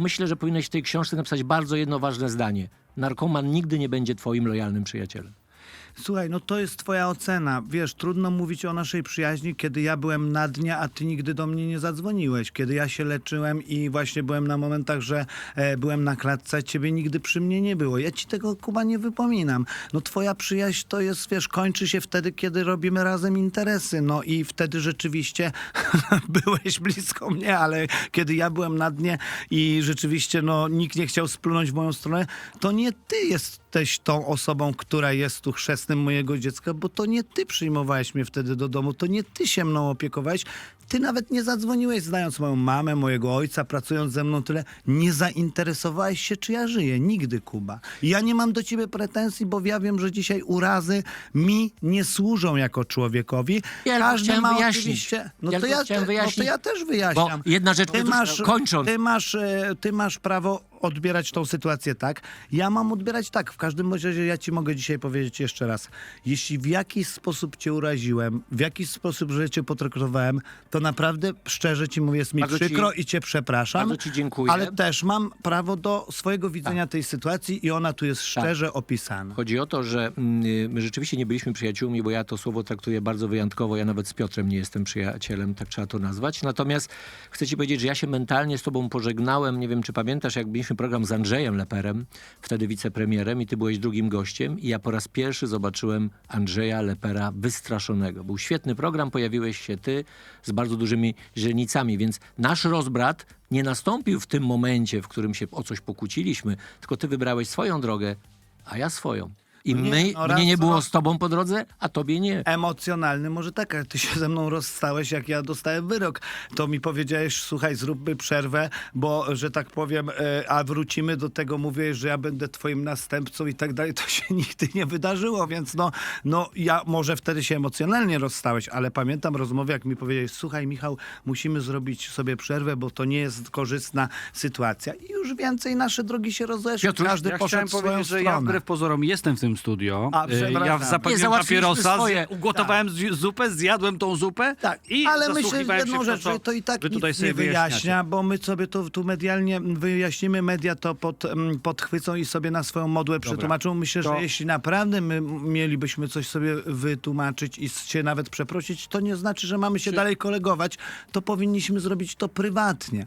Myślę, że powinieneś w tej książce napisać bardzo jedno ważne zdanie. Narkoman nigdy nie będzie twoim lojalnym przyjacielem. Słuchaj, no to jest twoja ocena. Wiesz, trudno mówić o naszej przyjaźni, kiedy ja byłem na dnie, a ty nigdy do mnie nie zadzwoniłeś. Kiedy ja się leczyłem i właśnie byłem na momentach, że e, byłem na klatce, ciebie nigdy przy mnie nie było. Ja ci tego, Kuba, nie wypominam. No twoja przyjaźń to jest, wiesz, kończy się wtedy, kiedy robimy razem interesy. No i wtedy rzeczywiście byłeś blisko mnie, ale kiedy ja byłem na dnie i rzeczywiście, no, nikt nie chciał splunąć w moją stronę, to nie ty jesteś tą osobą, która jest tu chrzestnym mojego dziecka, bo to nie ty przyjmowałeś mnie wtedy do domu, to nie ty się mną opiekowałeś. Ty nawet nie zadzwoniłeś, znając moją mamę, mojego ojca, pracując ze mną tyle. Nie zainteresowałeś się, czy ja żyję. Nigdy, Kuba. Ja nie mam do ciebie pretensji, bo ja wiem, że dzisiaj urazy mi nie służą jako człowiekowi. Ja Każdy chciałem ma wyjaśnić. oczywiście... No, Ja to tylko ja, chciałem no to wyjaśnić, ja też Bo wyjaśniam. jedna rzecz, Ty masz, kończąc, ty masz, e, ty masz prawo odbierać tą sytuację tak. Ja mam odbierać tak. W każdym razie ja ci mogę dzisiaj powiedzieć jeszcze raz. Jeśli w jakiś sposób cię uraziłem, w jakiś sposób, że cię potraktowałem, to naprawdę szczerze ci mówię, jest mi Bardzo ci- przykro i cię przepraszam. bardzo ci dziękuję. Ale też mam prawo do swojego widzenia tej sytuacji i ona tu jest szczerze opisana. Chodzi o to, że mm, y, my rzeczywiście nie byliśmy przyjaciółmi, bo ja to słowo traktuję bardzo wyjątkowo. Ja nawet z Piotrem nie jestem przyjacielem, tak trzeba to nazwać. Natomiast chcę ci powiedzieć, że ja się mentalnie z tobą pożegnałem. Nie wiem, czy pamiętasz, jak mieliśmy program z Andrzejem Leperem, wtedy wicepremierem i ty byłeś drugim gościem i ja po raz pierwszy zobaczyłem Andrzeja Lepera wystraszonego. Był świetny program, pojawiłeś się ty z bardzo dużymi źrenicami, więc nasz rozbrat nie nastąpił w tym momencie, w którym się o coś pokłóciliśmy, tylko ty wybrałeś swoją drogę, a ja swoją. I No nie, my, no raz mnie nie było z tobą po drodze, a tobie nie. emocjonalny, może tak, ale ty się ze mną rozstałeś, jak ja dostałem wyrok. To mi powiedziałeś, słuchaj, zróbmy przerwę, bo, że tak powiem, e, a wrócimy do tego, mówiłeś, że ja będę twoim następcą i tak dalej. To się nigdy nie wydarzyło, więc no, no ja może wtedy się emocjonalnie rozstałeś, ale pamiętam rozmowę, jak mi powiedziałeś, słuchaj, Michał, musimy zrobić sobie przerwę, bo to nie jest korzystna sytuacja. I już więcej nasze drogi się rozeszły. Piotruś, Każdy ja poszedł chciałem w swoją powiedzieć, że ja stronę. wbrew pozorom jestem w tym studio. A, Y, przepraszam. ja Nie, zapaliłem załatwiliśmy papierosa, swoje. z- ugotowałem z- zupę, zjadłem tą zupę Tak, i ale myślę, że zasłuchiwałem jedną się w rzecz, że to i tak wy nic tutaj nie sobie wyjaśnia, wyjaśniacie. bo my sobie to tu medialnie wyjaśnimy, media to pod, mm, podchwycą i sobie na swoją modłę przetłumaczą. Myślę, To- że jeśli naprawdę my mielibyśmy coś sobie wytłumaczyć i się nawet przeprosić, to nie znaczy, że mamy się dalej kolegować, to powinniśmy zrobić to prywatnie.